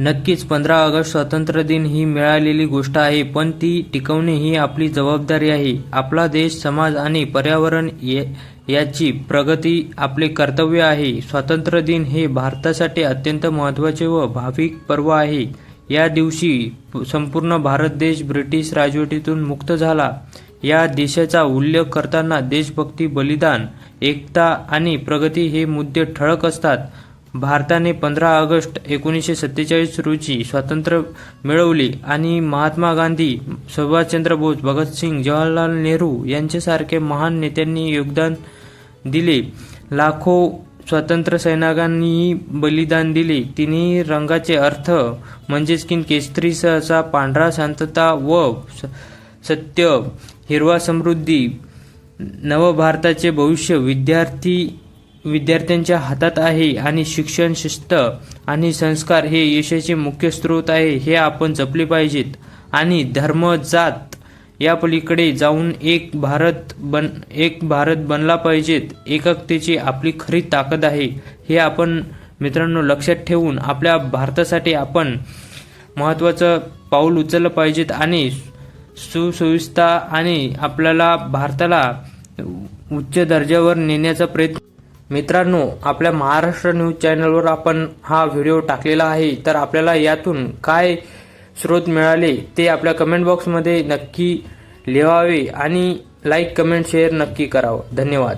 नक्कीच पंधरा ऑगस्ट स्वातंत्र्य दिन ही मिळालेली गोष्ट आहे पण ती टिकवणे ही आपली जबाबदारी आहे. आपला देश समाज आणि पर्यावरण याची प्रगती आपले कर्तव्य आहे. स्वातंत्र्य दिन हे भारतासाठी अत्यंत महत्त्वाचे व भाविक पर्व आहे. या दिवशी संपूर्ण भारत देश ब्रिटिश राजवटीतून मुक्त झाला. या देशाचा उल्लेख करताना देशभक्ती बलिदान एकता आणि प्रगती हे मुद्दे ठळक असतात. भारताने पंधरा ऑगस्ट एकोणीसशे सत्तेचाळीस रोजी स्वातंत्र्य मिळवले आणि महात्मा गांधी सुभाषचंद्र बोस भगतसिंग जवाहरलाल नेहरू यांच्यासारखे महान नेत्यांनी योगदान दिले. लाखो स्वातंत्र्य सैनिकांनीही बलिदान दिले. तिन्ही रंगाचे अर्थ म्हणजेच की केसरी सहसा पांढरा शांतता व स- सत्य हिरवा समृद्धी नवभारताचे भविष्य विद्यार्थी विद्यार्थ्यांच्या हातात आहे आणि शिक्षण शिस्त आणि संस्कार हे यशाचे मुख्य स्रोत आहे हे आपण जपले पाहिजेत. आणि धर्म जात या पलीकडे जाऊन एक भारत बन एक भारत बनला पाहिजेत. एककतेची आपली खरी ताकद आहे. हे आपण मित्रांनो लक्षात ठेवून आपल्या भारतासाठी आपण महत्त्वाचं पाऊल उचललं पाहिजेत आणि सुसुविस्ता आणि आपल्याला भारताला उच्च दर्जावर नेण्याचा प्रयत्न मित्रांनो आपल्या महाराष्ट्र न्यूज चॅनलवर आपण हा व्हिडिओ टाकलेला आहे. तर आपल्याला यातून काय स्रोत मिळाले ते आपल्या कमेंट बॉक्समध्ये नक्की लिहावे आणि लाईक कमेंट शेअर नक्की करावं. धन्यवाद.